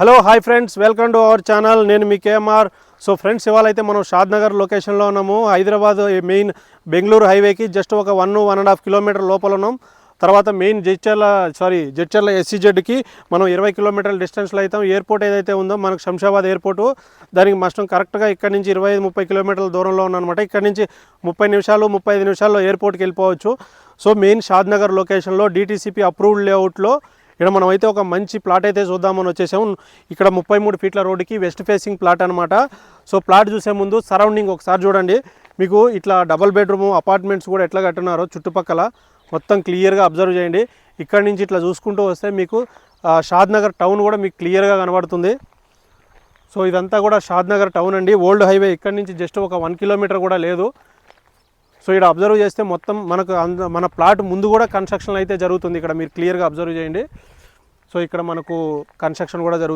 Hello hi friends welcome to our channel నేను మీ KMR. So friends ఇవాళ అయితే మనం షాద్ నగర్ లొకేషన్లో ఉన్నాము. హైదరాబాద్ మెయిన్ బెంగళూరు హైవేకి జస్ట్ ఒక one one and half kilometer లోపల ఉన్నాం. తర్వాత మెయిన్ జడ్చర్ల సారీ జడ్చర్ల ఎస్సీజెడ్కి మనం ఇరవై కిలోమీటర్ల డిస్టెన్స్లో అయితే. ఎయిర్పోర్ట్ ఏదైతే ఉందో మనకు శంషాబాద్ ఎయిర్పోర్టు దానికి మస్టం కరెక్ట్గా ఇక్కడ నుంచి ఇరవై ఐదు ముప్పై కిలోమీటర్ల దూరంలో ఉన్నమాట ఇక్కడ నుంచి ముప్పై నిమిషాలు ముప్పై ఐదు నిమిషాల్లో ఎయిర్పోర్ట్కి వెళ్ళిపోవచ్చు. సో మెయిన్ షాద్ నగర్ లొకేషన్లో డీటీసీపీ అప్రూవ్డ్ లేఅవుట్లో ఇక్కడ మనం అయితే ఒక మంచి ప్లాట్ అయితే చూద్దామని వచ్చేసాము. ఇక్కడ ముప్పై మూడు ఫీట్ల రోడ్డుకి వెస్ట్ ఫేసింగ్ ప్లాట్ అనమాట సో ప్లాట్ చూసే ముందు సరౌండింగ్ ఒకసారి చూడండి. మీకు ఇట్లా డబల్ బెడ్రూమ్ అపార్ట్మెంట్స్ కూడా ఎట్లా కట్టున్నారో చుట్టుపక్కల మొత్తం క్లియర్గా అబ్జర్వ్ చేయండి. ఇక్కడ నుంచి ఇట్లా చూసుకుంటూ వస్తే మీకు షాద్నగర్ టౌన్ కూడా మీకు క్లియర్గా కనబడుతుంది. సో ఇదంతా కూడా షాద్నగర్ టౌన్ అండి. ఓల్డ్ హైవే ఇక్కడ నుంచి జస్ట్ ఒక వన్ కిలోమీటర్ కూడా లేదు. సో ఇక్కడ అబ్జర్వ్ చేస్తే మొత్తం మనకు అంద మన ప్లాట్ ముందు కూడా కన్స్ట్రక్షన్ అయితే జరుగుతుంది. ఇక్కడ మీరు క్లియర్గా అబ్జర్వ్ చేయండి. సో ఇక్కడ మనకు కన్స్ట్రక్షన్ కూడా జరుగుతుంది.